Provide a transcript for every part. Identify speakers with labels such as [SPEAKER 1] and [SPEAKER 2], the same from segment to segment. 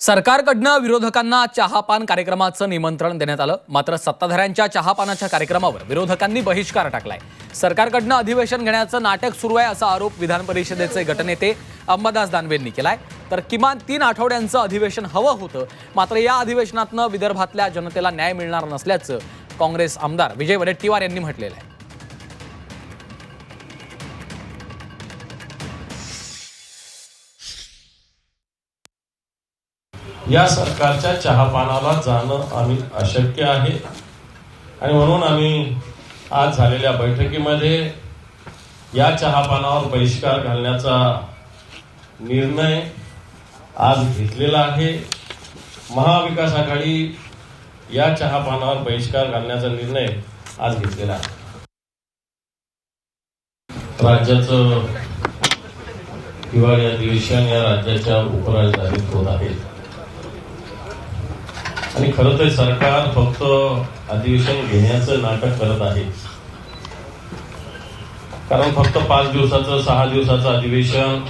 [SPEAKER 1] सरकारकडनं विरोधकांना चहापान कार्यक्रमाचं निमंत्रण देण्यात आलं. मात्र सत्ताधाऱ्यांच्या चहापानाच्या कार्यक्रमावर विरोधकांनी बहिष्कार टाकलाय. सरकारकडनं अधिवेशन घेण्याचं नाटक सुरू आहे असा आरोप विधान परिषदेचे गटनेते अंबादास दानवेंनी केलाय. तर किमान तीन आठवड्यांचं अधिवेशन हवं होतं. मात्र या अधिवेशनातनं विदर्भातल्या जनतेला न्याय मिळणार नसल्याचं काँग्रेस आमदार विजय वडेट्टीवार यांनी म्हटलेलं आहे.
[SPEAKER 2] या सरकारच्या चहापानाला जाणं आम्ही अशक्य आहे. आणि म्हणून आम्ही आज झालेल्या बैठकीमध्ये या चहापानावर बहिष्कार घालण्याचा निर्णय आज घेतलेला आहे. महाविकास आघाडी या चहापानावर बहिष्कार घालण्याचा निर्णय आज घेतलेला आहे. राज्याचं हिवाळी अधिवेशन या राज्याच्या उपराजधानीत होत आहे. आणि खरं तर सरकार फक्त अधिवेशन घेण्याचं नाटक करत आहे. कारण फक्त पाच दिवसाचं सहा दिवसाचं अधिवेशन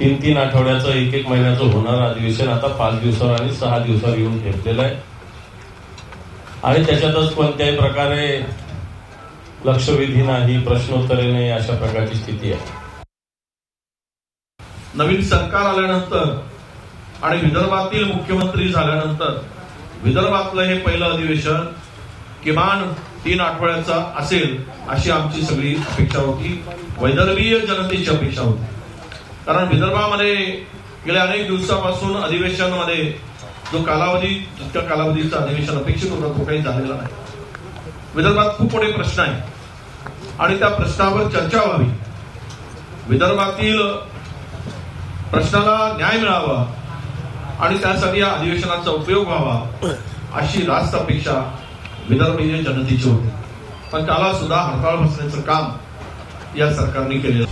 [SPEAKER 2] तीन तीन आठवड्याचं एक एक महिन्याचं होणार अधिवेशन आता पाच दिवसावर आणि सहा दिवसावर येऊन ठेवलेलं आहे. आणि त्याच्यातच कोणत्याही प्रकारे लक्षवेधी नाही प्रश्नोत्तरे नाही अशा प्रकारची स्थिती आहे.
[SPEAKER 3] नवीन सरकार आल्यानंतर आणि विदर्भातील मुख्यमंत्री झाल्यानंतर विदर्भातलं हे पहिलं अधिवेशन किमान तीन आठवड्याचा असेल अशी आमची सगळी अपेक्षा होती. वैदर्भीय जनतेची अपेक्षा होती. कारण विदर्भामध्ये गेल्या अनेक दिवसापासून अधिवेशनमध्ये जो कालावधी जितक्या कालावधीचा अधिवेशन अपेक्षित होता तो काही झालेला नाही. विदर्भात खूप मोठे प्रश्न आहेत. आणि त्या प्रश्नावर चर्चा व्हावी. विदर्भातील प्रश्नाला न्याय मिळावा आणि त्यासाठी या अधिवेशनाचा उपयोग व्हावा अशी रास्त अपेक्षा विदर्भीय जनतेची होती. पण त्याला सुद्धा हरताळ बसण्याचं काम या सरकारने
[SPEAKER 4] केले